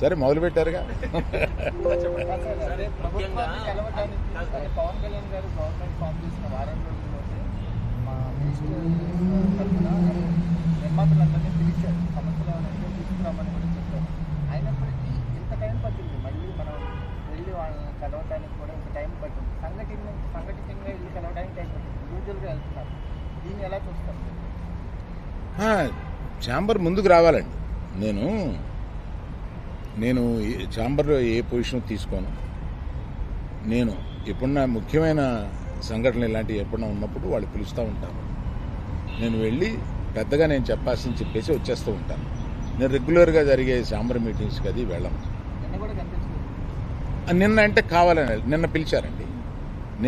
సరే మొదలు పెట్టారుగా. నిర్మాతలందరినీ పిలిచారు సమస్యలు అంటే తీసుకురామని కూడా చెప్పారు అయినప్పటికీ ఇంత టైం పట్టింది మళ్ళీ మనం వెళ్ళి వాళ్ళని కలవడానికి కూడా ఇంత టైం పట్టింది సంఘటన సంఘటితంగా వెళ్ళి కలవడానికి టైం పట్టింది వెళ్తున్నారు దీన్ని ఎలా ఛాంబర్ ముందుకు రావాలండి. నేను నేను ఛాంబర్లో ఏ పొజిషన్ తీసుకోను. నేను ఎప్పుడన్నా ముఖ్యమైన సంఘటనలు ఇలాంటివి ఎప్పుడన్నా ఉన్నప్పుడు వాళ్ళు పిలుస్తూ ఉంటారు. నేను వెళ్ళి పెద్దగా నేను చెప్పాల్సింది చెప్పేసి వచ్చేస్తూ ఉంటాను. నేను రెగ్యులర్గా జరిగే ఛాంబర్ మీటింగ్స్కి అది వెళ్ళను. నిన్న అంటే కావాలని నిన్న పిలిచారండి.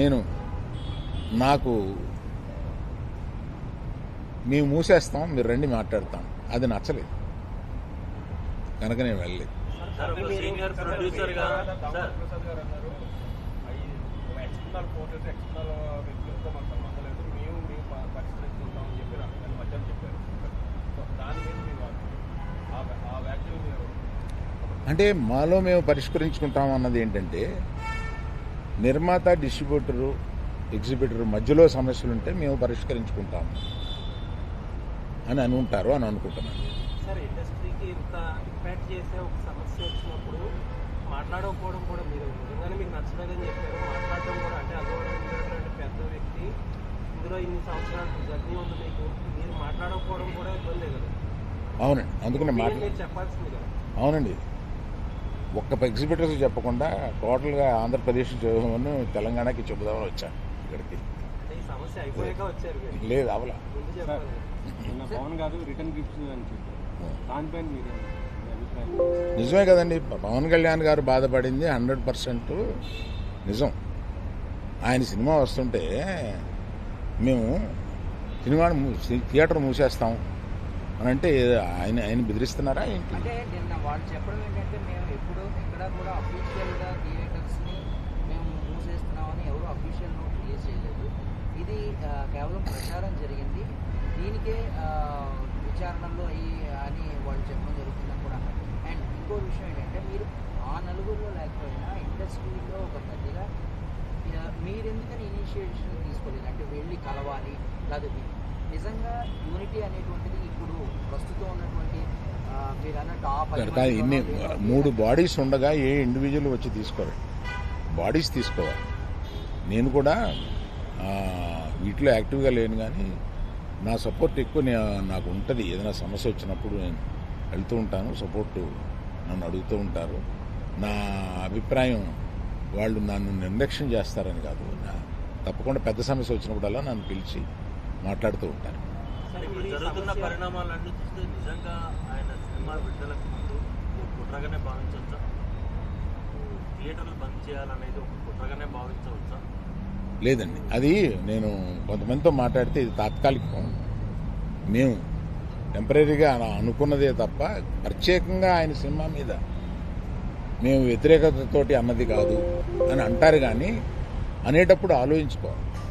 నేను నాకు మేము మూసేస్తాం మీరు రండి మాట్లాడతాం. అది నచ్చలేదు. కనుక నేను వెళ్ళలేదు. సీనియర్ ప్రొడ్యూసర్గా సార్. ప్రసాద్ గారు అన్నారు. అవి ఎక్స్టర్నల్ పోర్టల్స్ ఎక్స్టర్నల్ వ్యక్తులతో మాకు సంబంధం లేదు మేము మేము ప- పరిష్కరించుకుంటామని చెప్పి నేను మధ్యాహ్నం చెప్పారు. సో దాని మీద మీ వాదన. ఆ వ్య- ఆ వ్యాఖ్యలు మీరు అంటే మాలో మేము పరిష్కరించుకుంటాం అన్నది ఏంటంటే నిర్మాత డిస్ట్రిబ్యూటరు ఎగ్జిబిటర్ మధ్యలో సమస్యలు ఉంటే మేము పరిష్కరించుకుంటాము అని అనుకుంటారు అని అనుకుంటున్నాను. సార్ ఇండస్ట్రీకి ఇంత ఇంపాక్ట్ చేసే ఒక సమస్య వచ్చినప్పుడు మాట్లాడకపోవడం కూడా మీరు నిజంగానే మీకు నచ్చలేదని చెప్పారు. మాట్లాడడం కూడా అంటే అటువంటి పెద్ద వ్యక్తి. ఇందులో ఇన్ని సంవత్సరాలు జర్నీ ఉంది మీకు. మీరు మాట్లాడకపోవడం కూడా ఇబ్బంది కదా. అవునండి. అందుకనే మాట మీరు చెప్పాల్సింది కదా. అవునండి. ఒక్క ఎగ్జిబిటర్స్ చెప్పకుండా టోటల్గా ఆంధ్రప్రదేశ్ చదువును తెలంగాణకి చెబుదామని వచ్చాను ఇక్కడికి. లేదు అవలా. పవన్ గారు రిటర్న్ గిఫ్ట్స్ అని చెప్పారు. దానిపైన మీరు నిజమే కదండి. పవన్ కళ్యాణ్ గారు బాధపడింది హండ్రెడ్ పర్సెంట్ నిజం. ఆయన సినిమా వస్తుంటే మేము సినిమాను మూ- థియేటర్ మూసేస్తాం అని అంటే ఆయన ఆయన బెదిరిస్తున్నారా ఏంటి? అంటే నిన్న వాళ్ళు చెప్పడం ఏంటంటే మేము ఎప్పుడు ఎక్కడ కూడా అఫీషియల్గా థియేటర్స్ని మేము మూసేస్తున్నామని ఎవరు అఫీషియల్ నోట్ రిలీజ్ చేయలేదు. ఇది కేవలం ప్రచారం జరిగింది. దీనికే విచారణలో అయ్యి అని వాళ్ళు చెప్పడం జరుగుతుందని కూడా. అండ్ ఇంకో విషయం ఏంటంటే మీరు ఆ నలుగురిలో లేకపోయినా ఇండస్ట్రీలో ఒక పెద్దగా మీరెందుకని ఇనిషియేషన్ తీసుకోలేదు? అంటే వెళ్ళి కలవాలి కాదు నిజంగా యూనిటీ అనేటువంటిది ఇప్పుడు ప్రస్తుతం ఉన్నటువంటి ఇన్ని మూడు బాడీస్ ఉండగా ఏ ఇండివిజువల్ వచ్చి తీసుకోరు? బాడీస్ తీసుకోవాలి. నేను కూడా వీటిలో యాక్టివ్గా లేను కానీ నా సపోర్ట్ ఎక్కువ నాకు ఉంటుంది. ఏదైనా సమస్య వచ్చినప్పుడు నేను వెళ్తూ ఉంటాను. సపోర్ట్ నన్ను అడుగుతూ ఉంటారు. నా అభిప్రాయం వాళ్ళు నన్ను నిర్లక్ష్యం చేస్తారని కాదు. నా తప్పకుండా పెద్ద సమస్య వచ్చినప్పుడల్లా నన్ను పిలిచి మాట్లాడుతూ జరుగుతున్న పరిణామాలన్నీ చూస్తే నిజంగా ఆయన సినిమా విడుదలకు ముందు ఒక కుట్రగానే భావించవచ్చా? థియేటర్లు బంద్ చేయాలనేది ఒక కుట్రగానే భావించవచ్చా? లేదండి. అది నేను కొంతమందితో మాట్లాడితే ఇది తాత్కాలికం మేము టెంపరీగా అనుకున్నదే తప్ప ప్రత్యేకంగా ఆయన సినిమా మీద మేము వ్యతిరేకతతోటి అన్నది కాదు అని అంటారు కానీ అనేటప్పుడు ఆలోచించుకోవాలి.